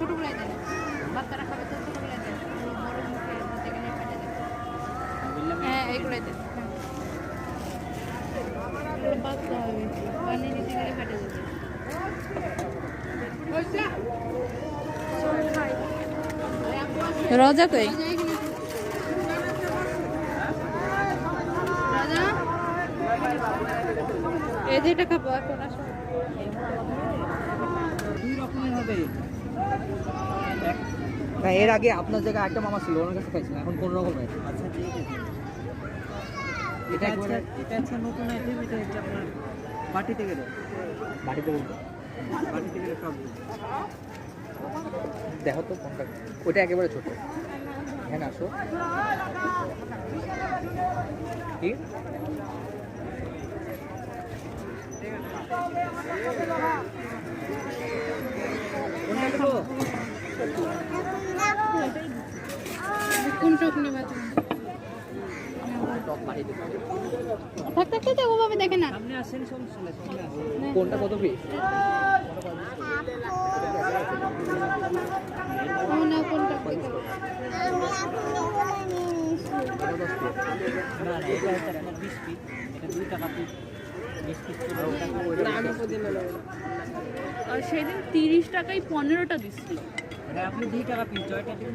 ছোটগুলাই দেন বাচ্চারা খাবে তো দেন বড় মুখে যাবে হ্যাঁ এইগুলাই বাচ্চা হবে পানি দিতে গেলে রজা? কই? এই যে এটা খাব, এখন আসো। দুই রকমের হবে। না এর আগে আপনার জায়গায় একটা মামা ছিল ওনার কাছে খাইছিলাম এখন কোন রকম আচ্ছা ঠিক আছে। এটা এটা একবারে হচ্ছে নতুন আইটেম এটা হচ্ছে আপনার বাটিতে গেলে। বাড়িতে বলব। বাটিতে গেলে সব দেখো তো কোনটা ওটা একেবারে ছোট। হ্যাঁ আসো। কি? কোনটা তুমি। থাক থাক থাক ওভাবে দেখে না। কোনটা কত পিস কোনটা? আর সেদিন তিরিশ টাকায় পনেরোটা দিচ্ছিল। আপনি দুই টাকা পিস জয়টা দিন